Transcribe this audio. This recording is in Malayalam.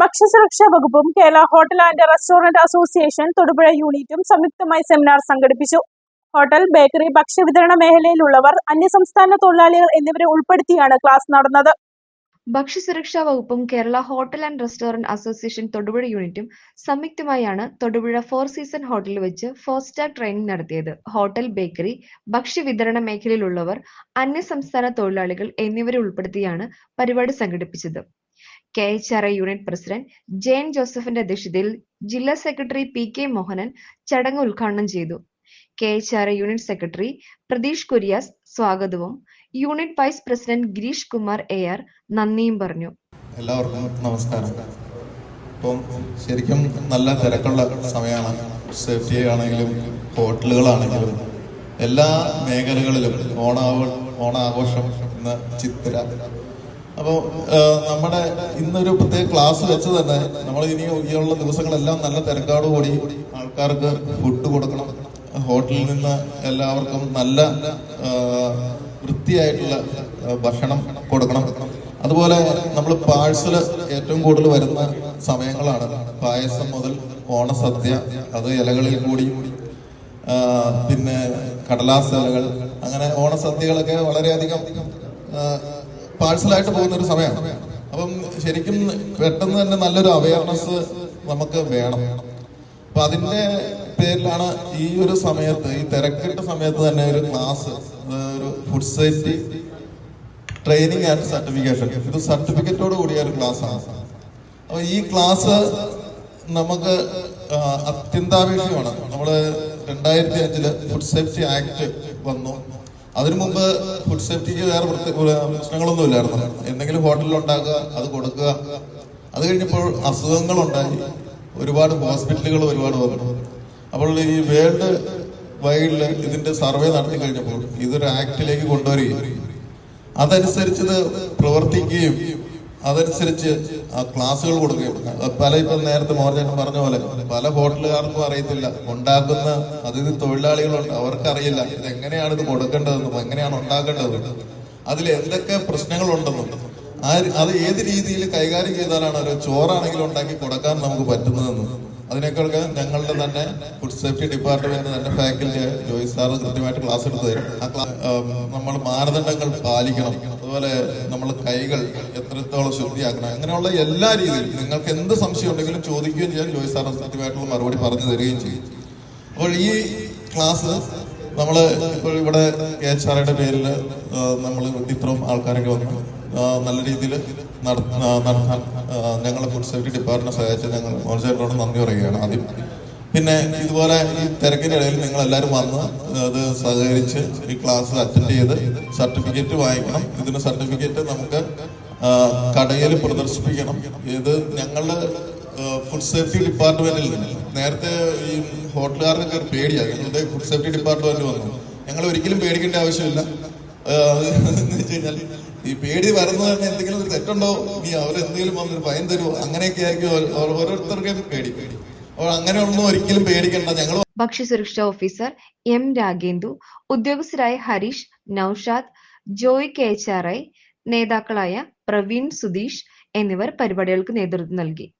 ഭക്ഷ്യസുരക്ഷാ വകുപ്പും Kerala hotel and restaurant association Thodupuzha യൂണിറ്റും സംയുക്തമായി സെമിനാർ സംഘടിപ്പിച്ചു. ഹോട്ടൽ ബേക്കറി ഭക്ഷ്യവിതരണ മേഖലയിലുള്ളവർ അന്യസംസ്ഥാന തൊഴിലാളികൾ എന്നിവരെ ഉൾപ്പെടുത്തിയാണ് ക്ലാസ് നടന്നത്. ഭക്ഷ്യസുരക്ഷാ വകുപ്പും Kerala hotel and restaurant association Thodupuzha യൂണിറ്റും സംയുക്തമായാണ് തൊടുപുഴ ഫോർ സീസൺ ഹോട്ടലിൽ വെച്ച് ഫോസ്റ്റാഗ് ട്രെയിനിംഗ് നടത്തിയത്. ഹോട്ടൽ ബേക്കറി ഭക്ഷ്യവിതരണ മേഖലയിലുള്ളവർ അന്യസംസ്ഥാന തൊഴിലാളികൾ എന്നിവരെ ഉൾപ്പെടുത്തിയാണ് പരിപാടി സംഘടിപ്പിച്ചത്. K H R I unit president Jain ജോസഫിന്റെ അധ്യക്ഷതയിൽ ജില്ലാ സെക്രട്ടറി പി കെ മോഹനൻ ചടങ്ങ് ഉദ്ഘാടനം ചെയ്തു. K H R I unit secretary Pratheesh Kuriyas സ്വാഗതവും. Unit vice president Girish Kumar A R നന്ദിയും പറഞ്ഞു. എല്ലാവർക്കും നമസ്കാരം. ഇപ്പം ശരിക്കും നല്ല തിരക്കുള്ള സമയമാണ്. സേഫ്റ്റി ആണെങ്കിലും ഹോട്ടലുകളാണെങ്കിലും എല്ലാ മേഖലകളിലും ഓണാവ ഓണാഘോഷം എന്ന ചിത്തിര അപ്പോൾ നമ്മുടെ ഇന്നൊരു പ്രത്യേക ക്ലാസ് വെച്ച് തന്നെ നമ്മൾ ഇനി ഇനിയുള്ള ദിവസങ്ങളെല്ലാം നല്ല തിരക്കാടുകൂടി ആൾക്കാർക്ക് ഫുഡ് കൊടുക്കണം. ഹോട്ടലിൽ നിന്ന് എല്ലാവർക്കും നല്ല വൃത്തിയായിട്ടുള്ള ഭക്ഷണം കൊടുക്കണം. അതുപോലെ നമ്മൾ പാഴ്സൽ ഏറ്റവും കൂടുതൽ വരുന്ന സമയങ്ങളാണ്. പായസം മുതൽ ഓണസദ്യ അത് ഇലകളിൽ കൂടി പിന്നെ കടലാസ് ഇലകൾ അങ്ങനെ ഓണസദ്യകളൊക്കെ വളരെയധികം പാഴ്സലായിട്ട് പോകുന്ന ഒരു സമയമാണ് അപ്പം ശരിക്കും പെട്ടെന്ന് തന്നെ നല്ലൊരു അവയർനെസ് നമുക്ക് വേണം. അപ്പൊ അതിന്റെ പേരിലാണ് ഈ ഒരു സമയത്ത് ഈ തിരക്കിട്ട സമയത്ത് തന്നെ ഒരു ക്ലാസ് ഒരു food safety training and certification ഇത് സർട്ടിഫിക്കറ്റോട് കൂടിയ ഒരു ക്ലാസ് ആണ്. അപ്പൊ ഈ ക്ലാസ് നമുക്ക് അത്യന്താപേക്ഷിതമാണ് നമ്മൾ രണ്ടായിരത്തി അഞ്ചിൽ ഫുഡ് സേഫ്റ്റി ആക്ട് വന്നു. അതിനു മുമ്പ് ഫുഡ് സേഫ്റ്റിക്ക് വേറെ പ്രശ്നങ്ങളൊന്നും ഇല്ലായിരുന്നു എന്തെങ്കിലും ഹോട്ടലിൽ ഉണ്ടാക്കുക അത് കൊടുക്കുക. അത് കഴിഞ്ഞപ്പോൾ അസുഖങ്ങൾ ഉണ്ടായി ഒരുപാട് ഹോസ്പിറ്റലുകൾ ഒരുപാട് വന്നു. അപ്പോൾ ഈ വേൾഡ് വൈഡിൽ ഇതിന്റെ സർവേ നടത്തി കഴിഞ്ഞപ്പോൾ ഇതൊരു ആക്ടിലേക്ക് കൊണ്ടുവരികയും അതനുസരിച്ചത് പ്രവർത്തിക്കുകയും അതനുസരിച്ച് ക്ലാസ്സുകൾ കൊടുക്കുകയും പല ഇപ്പൊ നേരത്തെ മോർജൻ പറഞ്ഞ പോലെ പല ഹോട്ടലുകാർക്കും അറിയത്തില്ല. ഉണ്ടാക്കുന്ന അതിഥി തൊഴിലാളികളുണ്ട്. അവർക്കറിയില്ല ഇത് എങ്ങനെയാണ് ഇത് കൊടുക്കേണ്ടതെന്നും എങ്ങനെയാണ് ഉണ്ടാക്കേണ്ടതെന്നും. അതിൽ എന്തൊക്കെ പ്രശ്നങ്ങളുണ്ടെന്നും. അത് ഏത് രീതിയിൽ കൈകാര്യം ചെയ്താലാണ് ഒരു ചോറാണെങ്കിലും ഉണ്ടാക്കി കൊടുക്കാൻ നമുക്ക് പറ്റുന്നതെന്നും. അതിനേക്കാളൊക്കെ ഞങ്ങളുടെ തന്നെ ഫുഡ് സേഫ്റ്റി ഡിപ്പാർട്ട്മെന്റ് തന്നെ ഫാക്കൽറ്റി ജോയി സാർ കൃത്യമായിട്ട് ക്ലാസ് എടുത്തു തരും. ആ ക്ലാസ് നമ്മൾ മാനദണ്ഡങ്ങൾ പാലിക്കണം. അതുപോലെ നമ്മൾ കൈകൾ എത്രത്തോളം ശുദ്ധിയാക്കണം. അങ്ങനെയുള്ള എല്ലാ രീതിയിലും നിങ്ങൾക്ക് എന്ത് സംശയം ഉണ്ടെങ്കിലും ചോദിക്കുകയും ചെയ്യാൻ ജോയി സാർ കൃത്യമായിട്ടുള്ള മറുപടി പറഞ്ഞു തരികയും ചെയ്യും. അപ്പോൾ ഈ ക്ലാസ് നമ്മൾ ഇപ്പോൾ ഇവിടെ കെ എച്ച് ആറുടെ പേരിൽ നമ്മൾ ഇത്രയും ആൾക്കാരൊക്കെ വന്നു നല്ല രീതിയിൽ ഞങ്ങളെ ഫുഡ് സേഫ്റ്റി ഡിപ്പാർട്ട്മെന്റ് സഹായിച്ച ഞങ്ങൾ മോർച്ചയോട് നന്ദി പറയുകയാണ് ആദ്യം. പിന്നെ ഇതുപോലെ ഈ തിരക്കിന്റെ ഇടയിൽ നിങ്ങൾ എല്ലാവരും വന്ന് അത് സഹകരിച്ച് ഈ ക്ലാസ് അറ്റൻഡ് ചെയ്ത് സർട്ടിഫിക്കറ്റ് വാങ്ങിക്കണം ഇതിന് സർട്ടിഫിക്കറ്റ് നമുക്ക് കടയിൽ പ്രദർശിപ്പിക്കണം. ഇത് ഞങ്ങളുടെ ഫുഡ് സേഫ്റ്റി ഡിപ്പാർട്ട്മെന്റിൽ നേരത്തെ ഈ ഹോട്ടലുകാർക്കൊക്കെ ഒരു പേടിയാണ് ഞങ്ങളുടെ ഫുഡ് സേഫ്റ്റി ഡിപ്പാർട്ട്മെന്റ് വന്നു. ഞങ്ങൾ ഒരിക്കലും പേടിക്കേണ്ട ആവശ്യമില്ല. കഴിഞ്ഞാൽ ഈ പേടി വരുന്നത് തന്നെ എന്തെങ്കിലും ഒരു തെറ്റുണ്ടോ? ഇനി അവരെന്തെങ്കിലും വന്നൊരു ഭയം തരുമോ അങ്ങനെയൊക്കെ ആയിരിക്കും ഓരോ- ഓരോരുത്തർക്കും പേടി. പേടി അങ്ങനെയൊന്നും ഒരിക്കലും പേടിക്കണ്ട. ഞങ്ങൾ ഭക്ഷ്യസുരക്ഷാ officer M Ragendu ഉദ്യോഗസ്ഥരായ Harish Naushad Joy K H R I നേതാക്കളായ പ്രവീൺ സുധീഷ് എന്നിവർ പരിപാടികൾക്ക് നേതൃത്വം നൽകി.